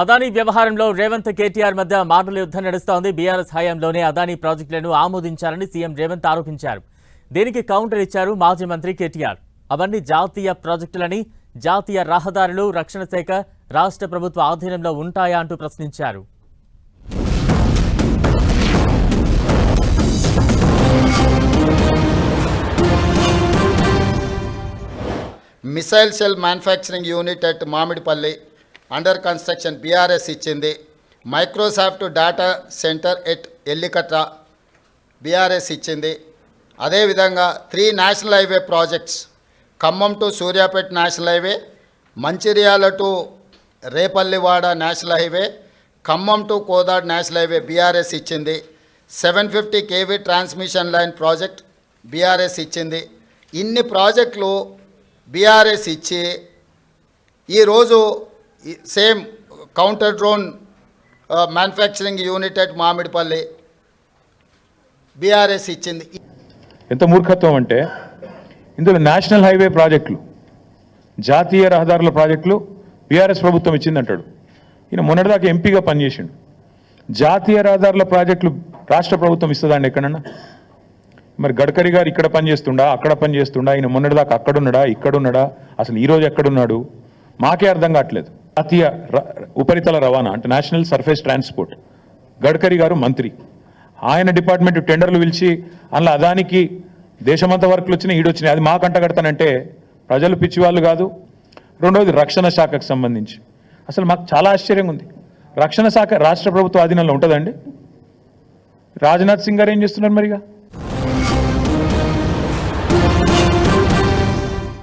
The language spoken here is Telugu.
అదానీ వ్యవహారంలో రేవంత్ కేటీఆర్ మధ్య మాటల యుద్ధం నడుస్తోంది. బీఆర్ఎస్ హయాంలోనే అదానీ ప్రాజెక్టులను ఆమోదించారని సీఎం రేవంత్ ఆరోపించారు. దీనికి కౌంటర్ ఇచ్చారు మాజీ మంత్రి కేటీఆర్. అవన్నీ జాతీయ ప్రాజెక్టులని జాతీయ రహదారులు రక్షణ శాఖ రాష్ట్ర ప్రభుత్వ ఆధీనంలో ఉంటాయా అంటూ ప్రశ్నించారు. Missile cell manufacturing unit at Mamidipalli under construction BRS ఇచ్చింది. Microsoft data centre at Elikatta BRS ఇచ్చింది. అదేవిధంగా three national highway projects Khammam to Suryapet national highway Mancherial to Repallewada national highway Khammam to Kodad national highway BRS ఇచ్చింది. Seven fifty KV transmission line project BRS ఇచ్చింది. ఇన్ని ప్రాజెక్టులు బీఆర్ఎస్ ఇచ్చి ఈరోజు same counter drone manufacturing unit at Mamidipalli BRS ఇచ్చింది. ఎంత మూర్ఖత్వం అంటే ఇందులో నేషనల్ హైవే ప్రాజెక్టులు జాతీయ రహదారుల ప్రాజెక్టులు బీఆర్ఎస్ ప్రభుత్వం ఇచ్చిందంటాడు. ఈయన మొన్నటిదాకా ఎంపీగా పనిచేసిండు. జాతీయ రహదారుల ప్రాజెక్టులు రాష్ట్ర ప్రభుత్వం ఇస్తుందండి ఎక్కడన్నా? మరి గడ్కరీ గారు ఇక్కడ పనిచేస్తుండా అక్కడ పనిచేస్తుండా ఈయన మొన్నటిదాకా అక్కడున్నాడా ఇక్కడున్నాడా అసలు ఈ రోజు ఎక్కడున్నాడు? మాకే అర్థం కావట్లేదు. జాతీయ ర- ఉపరితల రవాణా అంటే నేషనల్ సర్ఫేస్ ట్రాన్స్పోర్ట్. గడ్కరీ గారు మంత్రి. ఆయన డిపార్ట్మెంట్ టెండర్లు పిలిచి అందులో అదానికి దేశమంతా వర్క్లు వచ్చినాయి ఈడొచ్చినాయి. అది మాకంట కడతానంటే ప్రజలు పిచ్చివాళ్ళు కాదు. రెండవది రక్షణ శాఖకు సంబంధించి. అసలు మాకు చాలా ఆశ్చర్యంగా ఉంది. రక్షణ శాఖ రాష్ట్ర ప్రభుత్వ ఆధీనంలో ఉంటుందండి రాజ్నాథ్ సింగ్ గారు ఏం చేస్తున్నారు మరిగా?